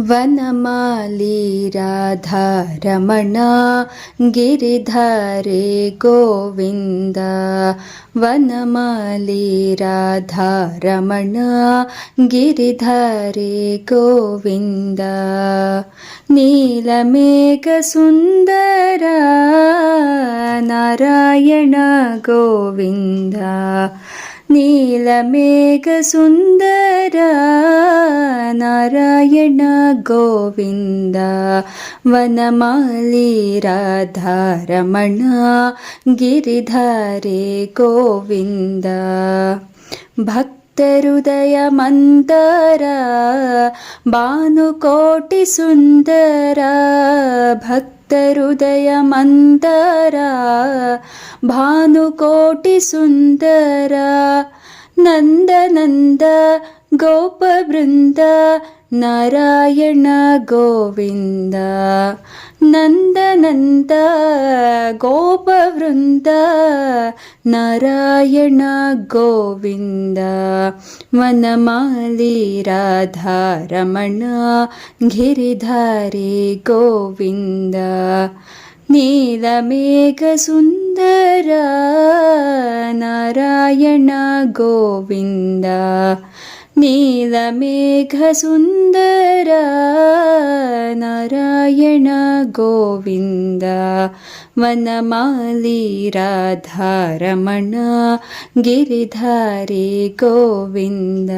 వనమాలి రాధారమణ గిరిధారే గోవింద. వనమాలి రాధారమణ గిరిధారే గోవింద. నీలమేఘ సుందర നീലമേഘസുന്ദര നാരായണ ഗോവിന്ദ വനമാലി രാധാരമണ ഗിരിധാരേ ഗോവിന്ദ. ഭക്തഹൃദയമന്തര ഭാനുകോട്ടി സുന്ദര ഭക്ത भक्तहृदयमन्तर भानुकोटिसुन्दर नन्दनन्द गोपवृन्द नारायण गोविन्द గజానంత గోపవృంద నారాయణ గోవింద వనమాలి రాధారమణ గిరిధారి గోవింద నీలమేఘసుందర నారాయణ గోవింద నీలమేఘసుందర నారాయణ గోవింద వనమాలి రాధారమణ గిరిధారి గోవింద.